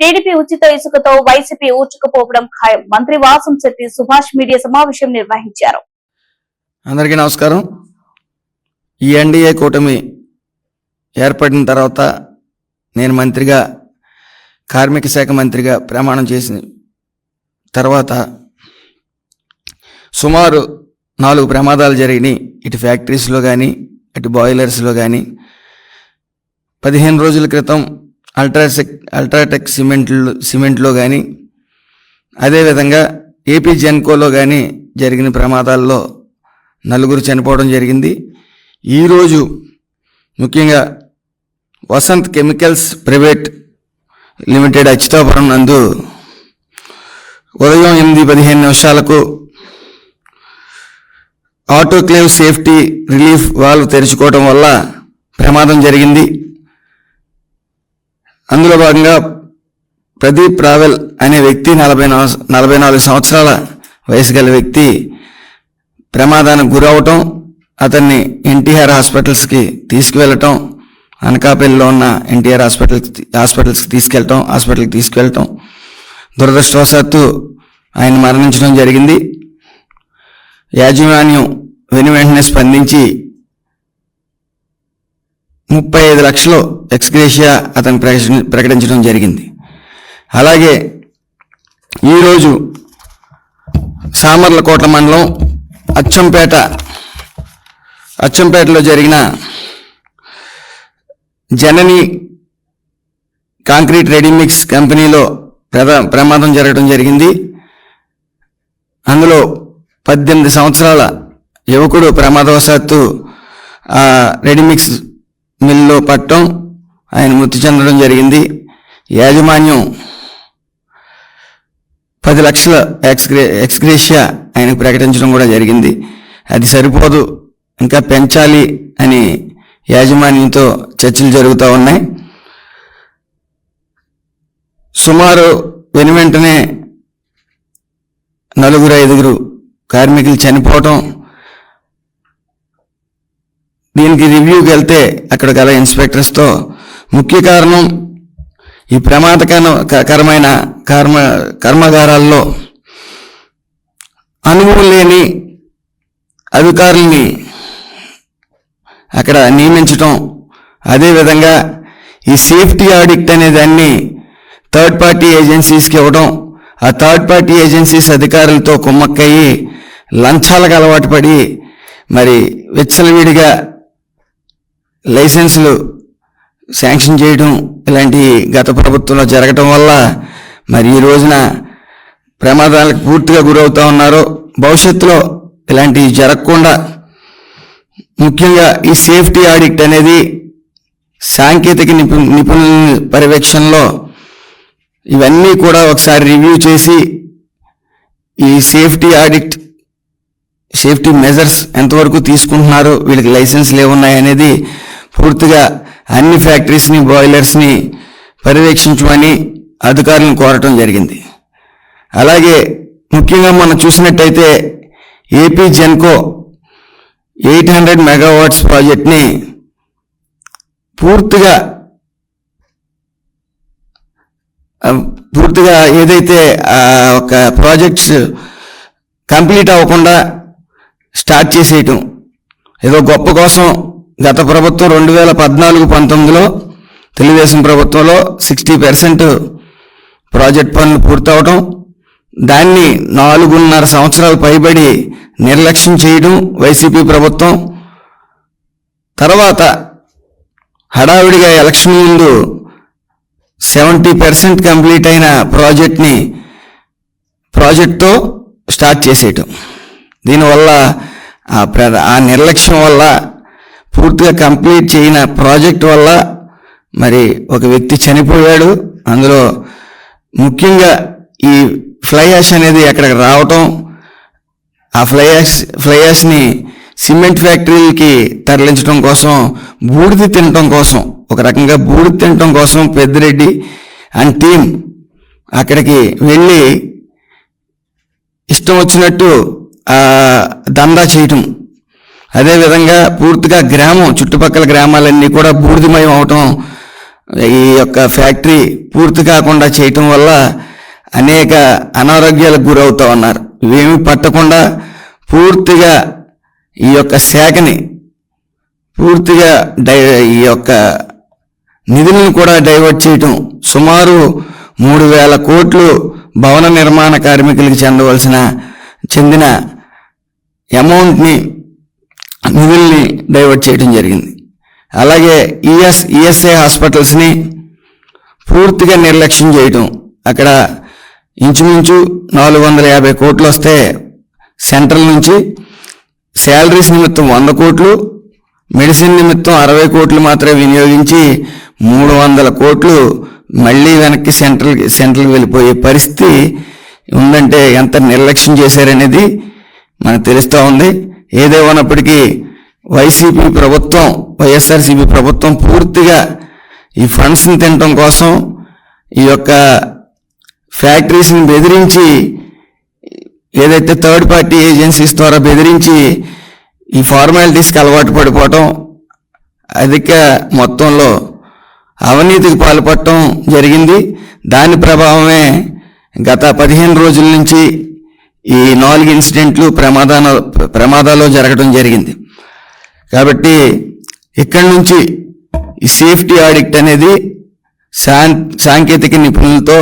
TDP ఉచిత ఇసుకతో YCP ఊచుకుపోవడం ఖాయం. మంత్రి వాసం శెట్టి సుభాష్ మీడియా సమావేశం నిర్వహించారు. అందరికీ నమస్కారం. ఈ ఎన్డీఏ కూటమి ఏర్పడిన తర్వాత నేను మంత్రిగా కార్మిక శాఖ మంత్రిగా ప్రమాణం చేసిన తర్వాత సుమారు నాలుగు ప్రమాదాలు జరిగినాయి. ఇటు ఫ్యాక్టరీస్లో కానీ ఇటు బాయిలర్స్లో కానీ పదిహేను రోజుల క్రితం అల్ట్రాసెక్ అల్ట్రాటెక్ సిమెంట్లు సిమెంట్లో కానీ అదేవిధంగా ఏపీ జెన్కోలో కానీ జరిగిన ప్రమాదాల్లో నలుగురు చనిపోవడం జరిగింది. ఈరోజు ముఖ్యంగా Vasant chemicals private limited Atchutapuram నందు ఉదయం ఎనిమిది పదిహేను నిమిషాలకు ఆటోక్లేవ్ సేఫ్టీ రిలీఫ్ వాల్వ్ తెరుచుకోవడం వల్ల ప్రమాదం జరిగింది. అందులో భాగంగా ప్రదీప్ రావెల్ అనే వ్యక్తి నలభై నలభై నాలుగు సంవత్సరాల వయసు గల వ్యక్తి ప్రమాదానికి గురవటం అతన్ని ఎన్టీఆర్ హాస్పిటల్స్కి తీసుకువెళ్ళటం అనకాపల్లిలో ఉన్న ఎన్టీఆర్ హాస్పిటల్ హాస్పిటల్స్కి తీసుకెళ్ళటం హాస్పిటల్కి తీసుకెళ్ళటం దురదృష్టవశాత్తు ఆయన మరణించడం జరిగింది. యాజమాన్యం వెను వెంటనే స్పందించి ముప్పై ఐదు లక్షలు ఎక్స్గ్రేషియా అతను ప్రకటించడం జరిగింది. అలాగే ఈరోజు సామర్లకోట మండలం అచ్చంపేట అచ్చంపేటలో జరిగిన జనని కాంక్రీట్ రెడీమిక్స్ కంపెనీలో ప్రమాదం జరగడం జరిగింది. అందులో పద్దెనిమిది సంవత్సరాల యువకుడు ప్రమాదవశాత్తు రెడీమిక్స్ మిల్లో పట్టడం ఆయన మృతి చెందడం జరిగింది. యాజమాన్యం పది లక్షల ఎక్స్గ్రే ఎక్స్గ్రేషియా ఆయనకు ప్రకటించడం కూడా జరిగింది. అది సరిపోదు ఇంకా పెంచాలి అని యాజమాన్యంతో చర్చలు జరుగుతూ ఉన్నాయి. సుమారు వెను వెంటనే నలుగురు ఐదుగురు కార్మికులు చనిపోవటం దీనికి రివ్యూకి వెళ్తే అక్కడ గల ఇన్స్పెక్టర్స్తో ముఖ్య కారణం ఈ ప్రమాదకరమైన కర్మ కర్మాగారాల్లో అనుభవం లేని అధికారుల్ని అక్కడ నియమించటం అదేవిధంగా ఈ సేఫ్టీ ఆడిట్ అనే దాన్ని థర్డ్ పార్టీ ఏజెన్సీస్కి ఇవ్వడం ఆ థర్డ్ పార్టీ ఏజెన్సీస్ అధికారులతో కుమ్మక్కయ్యి లంచాలకు అలవాటు పడి మరి విచ్చలవిడిగా లైసెన్సులు శాంక్షన్ చేయడం ఇలాంటి గత ప్రభుత్వంలో జరగటం వల్ల మరి ఈ రోజున ప్రమాదాలకు పూర్తిగా గురవుతూ ఉన్నారు. భవిష్యత్తులో ఇలాంటివి జరగకుండా ముఖ్యంగా ఈ సేఫ్టీ ఆడిట్ అనేది సాంకేతిక నిపు నిపుణుల పర్యవేక్షణలో ఇవన్నీ కూడా ఒకసారి రివ్యూ చేసి ఈ సేఫ్టీ ఆడిట్ సేఫ్టీ మెజర్స్ ఎంతవరకు తీసుకుంటున్నారు వీళ్ళకి లైసెన్స్లు లేవున్నాయి అనేది పూర్తిగా అన్ని ఫ్యాక్టరీస్ని బాయిలర్స్ని పర్యవేక్షించమని అధికారులను కోరటం జరిగింది. అలాగే ముఖ్యంగా మనం చూసినట్టయితే AP Genco eight hundred megawatts ప్రాజెక్ట్ని పూర్తిగా పూర్తిగా ఏదైతే ఒక ప్రాజెక్ట్స్ కంప్లీట్ అవ్వకుండా స్టార్ట్ చేసేయటం ఏదో గొప్ప కోసం గత ప్రభుత్వం రెండు వేల పద్నాలుగు పంతొమ్మిదిలో తెలుగుదేశం ప్రభుత్వంలో సిక్స్టీ పర్సెంట్ ప్రాజెక్ట్ పనులు పూర్తవడం దాన్ని నాలుగున్నర సంవత్సరాలు పైబడి నిర్లక్ష్యం చేయడం వైసీపీ ప్రభుత్వం. తర్వాత హడావిడిగా ఎలక్షన్ ముందు సెవెంటీ పర్సెంట్ కంప్లీట్ అయిన ప్రాజెక్ట్ని ప్రాజెక్ట్తో స్టార్ట్ చేసేయటం. దీనివల్ల ఆ ప్ర- ఆ నిర్లక్ష్యం వల్ల పూర్తిగా కంప్లీట్ చేయన ప్రాజెక్ట్ వల్ల మరి ఒక వ్యక్తి చనిపోయాడు. అందులో ముఖ్యంగా ఈ ఫ్లై యాష్ అనేది అక్కడికి రావటం ఆ ఫ్లై యాష్ ఫ్లై యాష్ని సిమెంట్ ఫ్యాక్టరీలకి తరలించడం కోసం బూడిద తినటం కోసం ఒక రకంగా బూడిద తినటం కోసం పెద్దిరెడ్డి అండ్ టీం అక్కడికి వెళ్ళి ఇష్టం వచ్చినట్టు దందా చేయటం అదేవిధంగా పూర్తిగా గ్రామం చుట్టుపక్కల గ్రామాలన్నీ కూడా బూడిదమయం అవటం ఈ యొక్క ఫ్యాక్టరీ పూర్తి కాకుండా చేయటం వల్ల అనేక అనారోగ్యాలకు గురవుతా ఉన్నారు. ఇవేమి పట్టకుండా పూర్తిగా ఈ యొక్క శాఖని పూర్తిగా డై ఈ యొక్క నిధులను కూడా డైవర్ట్ చేయటం సుమారు మూడు వేల కోట్లు భవన నిర్మాణ కార్మికులకు చెందవలసిన చెందిన అమౌంట్ని నిధుల్ని డైవర్ట్ చేయడం జరిగింది. అలాగే ఈఎస్ ఈఎస్ఐ హాస్పిటల్స్ని పూర్తిగా నిర్లక్ష్యం చేయటం అక్కడ ఇంచుమించు నాలుగు వందల యాభై కోట్లు వస్తే సెంట్రల్ నుంచి శాలరీస్ నిమిత్తం వంద కోట్లు మెడిసిన్ నిమిత్తం అరవై కోట్లు మాత్రమే వినియోగించి మూడు వందల కోట్లు మళ్ళీ వెనక్కి సెంట్రల్ సెంట్రల్కి వెళ్ళిపోయే పరిస్థితి ఉందంటే ఎంత నిర్లక్ష్యం చేశారనేది మనకు తెలుస్తూ ఉంది. ఏదేమన్నప్పటికీ వైసీపీ ప్రభుత్వం వైఎస్ఆర్సీపీ ప్రభుత్వం పూర్తిగా ఈ ఫండ్స్ని తినటం కోసం ఈ యొక్క ఫ్యాక్టరీస్ని బెదిరించి ఏదైతే థర్డ్ పార్టీ ఏజెన్సీస్ ద్వారా బెదిరించి ఈ ఫార్మాలిటీస్కి అలవాటు పడిపోవటం అధిక మొత్తంలో అవినీతికి పాల్పడటం జరిగింది. దాని ప్రభావమే గత పదిహేను రోజుల నుంచి ఈ నాలుగు ఇన్సిడెంట్లు ప్రమాదాల ప్రమాదాలు జరగడం జరిగింది. కాబట్టి ఇక్కడి నుంచి ఈ సేఫ్టీ ఆడిక్ట్ అనేది సాం సాంకేతిక నిపుణులతో